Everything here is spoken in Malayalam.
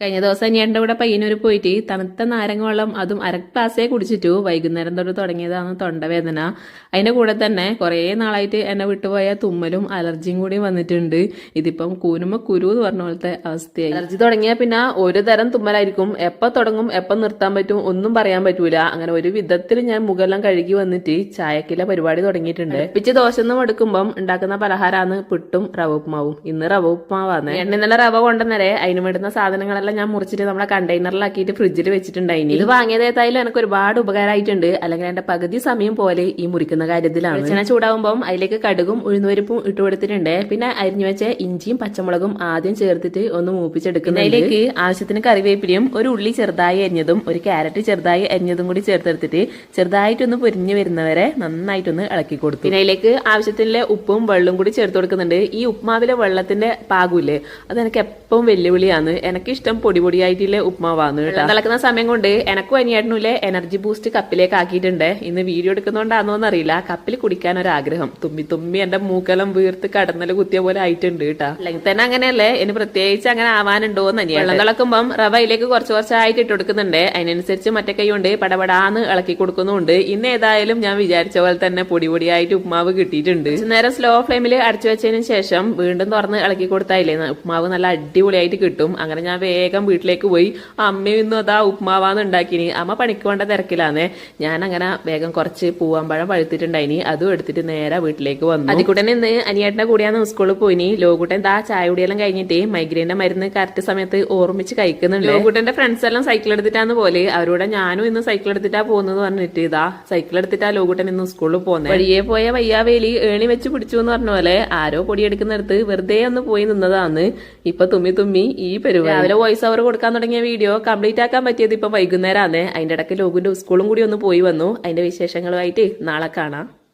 കഴിഞ്ഞ ദിവസം അനിയന്റെ കൂടെ പയ്യന്നൂർ പോയിട്ട് തണുത്ത നാരങ്ങ വെള്ളം അതും അര ഗ്ലാസ്സേ കുടിച്ചിട്ടു. വൈകുന്നേരം തൊട്ട് തുടങ്ങിയതാണ് തൊണ്ടവേദന. അതിന്റെ കൂടെ തന്നെ കുറേ നാളായിട്ട് എന്നെ വിട്ടുപോയ തുമ്മലും അലർജിയും കൂടി വന്നിട്ടുണ്ട്. ഇതിപ്പം കൂനുമ കുരു എന്ന് പറഞ്ഞ പോലത്തെ അവസ്ഥയായി. അലർജി തുടങ്ങിയാൽ പിന്നെ ഒരു തരം തുമ്മലായിരിക്കും. എപ്പോൾ തുടങ്ങും എപ്പോൾ നിർത്താൻ പറ്റും ഒന്നും പറയാൻ പറ്റൂല. അങ്ങനെ ഒരു വിധത്തിൽ ഞാൻ മുഖെല്ലാം കഴുകി വന്നിട്ട് ചായക്കില പരിപാടി തുടങ്ങിയിട്ടുണ്ട്. പിച്ച് ദോശ ഒന്നും എടുക്കുമ്പം ഉണ്ടാക്കുന്ന പലഹാരമാണ് പിട്ടും റവ ഉപ്മാവും. ഇന്ന് റവ ഉപ്മാവാണ്. എണ്ണ നല്ല റവ കൊണ്ടുവന്നേരെ. അതിന് വേണ്ടുന്ന സാധനങ്ങളെല്ലാം ഞാൻ മുറിച്ചിട്ട് നമ്മളെ കണ്ടെയ്നറിലാക്കിയിട്ട് ഫ്രിഡ്ജിൽ വെച്ചിട്ടുണ്ടായിനി. ഇത് വാങ്ങിയത് ഏതായാലും എനിക്ക് ഒരുപാട് ഉപകാരമായിട്ടുണ്ട് അല്ലെങ്കിൽ എന്റെ പകുതി സമയം പോലെ ഈ മുറിക്കുന്ന കാര്യത്തിലാണ്. വെളിച്ചെണ്ണ ചൂടാവുമ്പം അതിലേക്ക് കടുകും ഉഴുന്നുവരിപ്പും ഇട്ട് കൊടുത്തിട്ടുണ്ട്. പിന്നെ അരിഞ്ഞു വെച്ച ഇഞ്ചിയും പച്ചമുളകും ആദ്യം ചേർത്തിട്ട് ഒന്ന് മൂപ്പിച്ചെടുക്കുന്നു അതിലേക്ക് ആവശ്യത്തിന് കറിവേപ്പിലയും ഒരു ഉള്ളി ചെറുതായി അരിഞ്ഞതും ഒരു ക്യാരറ്റ് ചെറുതായി അരിഞ്ഞതും കൂടി ചേർത്തെടുത്തിട്ട് ചെറുതായിട്ടൊന്ന് പൊരിഞ്ഞു വരുന്നവരെ നന്നായിട്ടൊന്ന് ഇളക്കി കൊടുത്തു. പിന്നെ അതിലേക്ക് ആവശ്യത്തിലെ ഉപ്പും വെള്ളവും കൂടി ചേർത്ത് കൊടുക്കുന്നുണ്ട്. ഈ ഉപ്മാവിലെ വെള്ളത്തിന്റെ പാകൂല്ലേ? അത് എനിക്ക് എപ്പം വെല്ലുവിളിയാണ്. എനിക്കിഷ്ടം പൊടി പൊടിയായിട്ടുള്ള ഉപ്മാവാന്ന് കേട്ടോ. നടക്കുന്ന സമയം കൊണ്ട് എനക്കും അനിയേട്ടനുമില്ലേ എനർജി ബൂസ്റ്റ് കപ്പിലേക്ക് ആക്കിയിട്ടുണ്ട്. ഇന്ന് വീഡിയോ എടുക്കുന്നോണ്ടാണോ എന്നറിയില്ല. കപ്പിൽ കുടിക്കാൻ ഒരു ആഗ്രഹം തുമ്മി തുമ്മി എന്റെ മൂക്കെല്ലാം വീർത്ത് കടന്നൽ കുത്തിയ പോലെ ആയിട്ടുണ്ട് കേട്ടോ. അല്ലെങ്കിൽ തന്നെ അങ്ങനെയല്ലേ? ഇനി പ്രത്യേകിച്ച് അങ്ങനെ ആവാനുണ്ടോ എന്ന് വെള്ളം തിളക്കുമ്പം റവ അതിലേക്ക് കുറച്ച് കുറച്ചായിട്ട് ഇട്ട് കൊടുക്കുന്നുണ്ട്. അതിനനുസരിച്ച് മറ്റേ കൈ കൊണ്ട് പടപടാന്ന് ഇളക്കി കൊടുക്കുന്നുണ്ട് ഇന്ന് ഏതായാലും ഞാൻ വിചാരിച്ച പോലെ തന്നെ പൊടി പൊടിയായിട്ട് ഉപ്മാവ് കിട്ടിയിട്ടുണ്ട്. നേരം സ്ലോ ഫ്ലെയിമിൽ അടച്ചു വെച്ചതിന് ശേഷം വീണ്ടും തുറന്ന് ഇളക്കി കൊടുത്തായില്ലേ ഉപ്മാവ് നല്ല അടിപൊളിയായിട്ട് കിട്ടും. അങ്ങനെ ഞാൻ വേഗം വീട്ടിലേക്ക് പോയി. അമ്മയും ഇന്നും അതാ ഉപ്മാവാന്ന് ഉണ്ടാക്കിനി. അമ്മ പണിക്ക് വേണ്ട തിരക്കിലാന്നേ. ഞാൻ അങ്ങനെ വേഗം കുറച്ച് പൂവാമ്പഴം പഴുത്തിട്ടുണ്ടായിനി. അതും എടുത്തിട്ട് നേരെ വീട്ടിലേക്ക് വന്നു. അതിക്കൂട്ടൻ ഇന്ന് അനിയേട്ടനെ കൂടെയാണ് സ്കൂളിൽ പോയിനി. ലോകുട്ടൻ ദാ ചായ കുടിയെല്ലാം കഴിഞ്ഞിട്ട് മൈഗ്രെയിന്റെ മരുന്ന് കറക്റ്റ് സമയത്ത് ഓർമ്മിച്ച് കഴിക്കുന്നുണ്ട്. ലോകുട്ടന്റെ ഫ്രണ്ട്സ് എല്ലാം സൈക്കിൾ എടുത്തിട്ടാന്ന് പോലെ. അവരോട് ഞാനും ഇന്ന് സൈക്കിൾ എടുത്തിട്ടാ പോകുന്നത് പറഞ്ഞിട്ട് ഇതാ സൈക്കിൾ എടുത്തിട്ടാ ലോകുട്ടൻ ഇന്ന് സ്കൂളിൽ പോകുന്നത് വഴിയെ പോയ വയ്യാവേലി ഏണി വെച്ച് പിടിച്ചു എന്ന് പറഞ്ഞ പോലെ ആരോ പൊടിയെടുക്കുന്നിടത്ത് വെറുതെ ഒന്ന് പോയി നിന്നതാന്ന് ഇപ്പൊ തുമ്മി തുമ്മി ഈ പരിപാടി രാവിലെ വോയിസ് ഓവർ കൊടുക്കാൻ തുടങ്ങിയ വീഡിയോ കംപ്ലീറ്റ് ആക്കാൻ പറ്റിയത് ഇപ്പം വൈകുന്നേരമാണ് അതിന്റെ ഇടയ്ക്ക് ലോകുവിന്റെ സ്കൂളും കൂടി ഒന്ന് പോയി വന്നു. അതിന്റെ വിശേഷങ്ങളുമായിട്ട് നാളെ കാണാം.